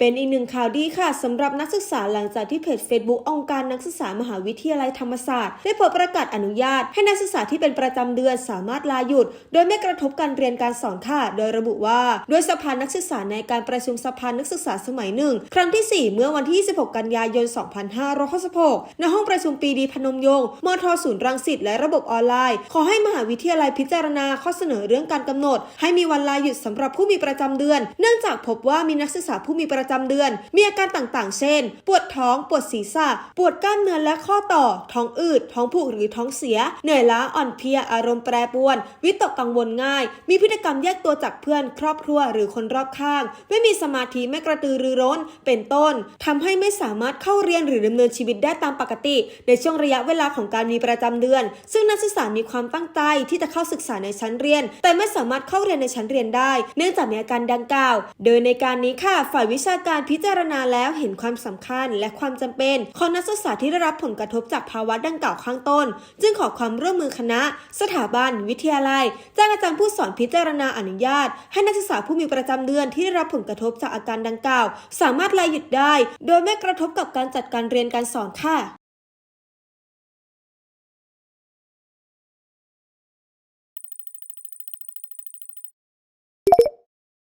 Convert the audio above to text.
เป็นอีกหนึ่งข่าวดีค่ะสำหรับนักศึกษาหลังจากที่เพจ Facebook องค์การนักศึกษามหาวิทยาลัยธรรมศาสตร์ ได้เปิดประกาศอนุญาต ให้นักศึกษาที่เป็นประจำเดือนสามารถลาหยุด โดยไม่กระทบการเรียนการสอนค่ะ โดยระบุว่าด้วยสภานักศึกษาในการประชุมสภานักศึกษาสมัยหนึ่ง ครั้งที่ 4 เมื่อวันที่26กันยายน 2566 ณ ห้องประชุมปีดีพนมยงค์มทศูนย์รังสิตและระบบออนไลน์ ขอให้มหาวิทยาลัยพิจารณาข้อเสนอเรื่องการกำหนด ให้มีวันลาหยุดสำหรับผู้มีประจำเดือน เนื่องจากพบว่ามีนักศึกษาผู้มีประจำเดือน มีอาการต่างๆ เช่น ปวดท้อง ปวดศีรษะ ปวดกล้ามเนื้อและข้อต่อ ท้องอืด ท้องผูกหรือท้องเสีย เหนื่อยล้า อ่อนเพลีย อารมณ์แปรปรวน วิตกกังวลง่าย มีพฤติกรรมแยกตัวจากเพื่อน ครอบครัว หรือคนรอบข้าง ไม่มีสมาธิ ไม่กระตือรือร้น เป็นต้นทำให้ไม่สามารถเข้าเรียนหรือดำเนินชีวิตได้ตามปกติ ในช่วงระยะเวลาของการมีประจำเดือน ซึ่งนักศึกษามีความตั้งใจที่จะเข้าศึกษาในชั้นเรียน แต่ไม่สามารถเข้าเรียนในชั้นเรียนได้ เนื่องจากมีอาการดังกล่าว โดยในการนี้ค่ะ ฝ่ายวิชาการพิจารณาแล้วเห็นความสำคัญและความจำเป็นของนักศึกษาที่ได้รับผลกระทบจากภาวะดังกล่าวข้างต้น จึงขอความร่วมมือคณะ สถาบัน วิทยาลัยจ้างอาจารย์ผู้สอนพิจารณาอนุญาต ให้นักศึกษาผู้มีประจำเดือนที่ได้รับผลกระทบจากอาการดังกล่าว สามารถลาหยุดได้ โดยไม่กระทบกับการจัดการเรียนการสอนค่ะ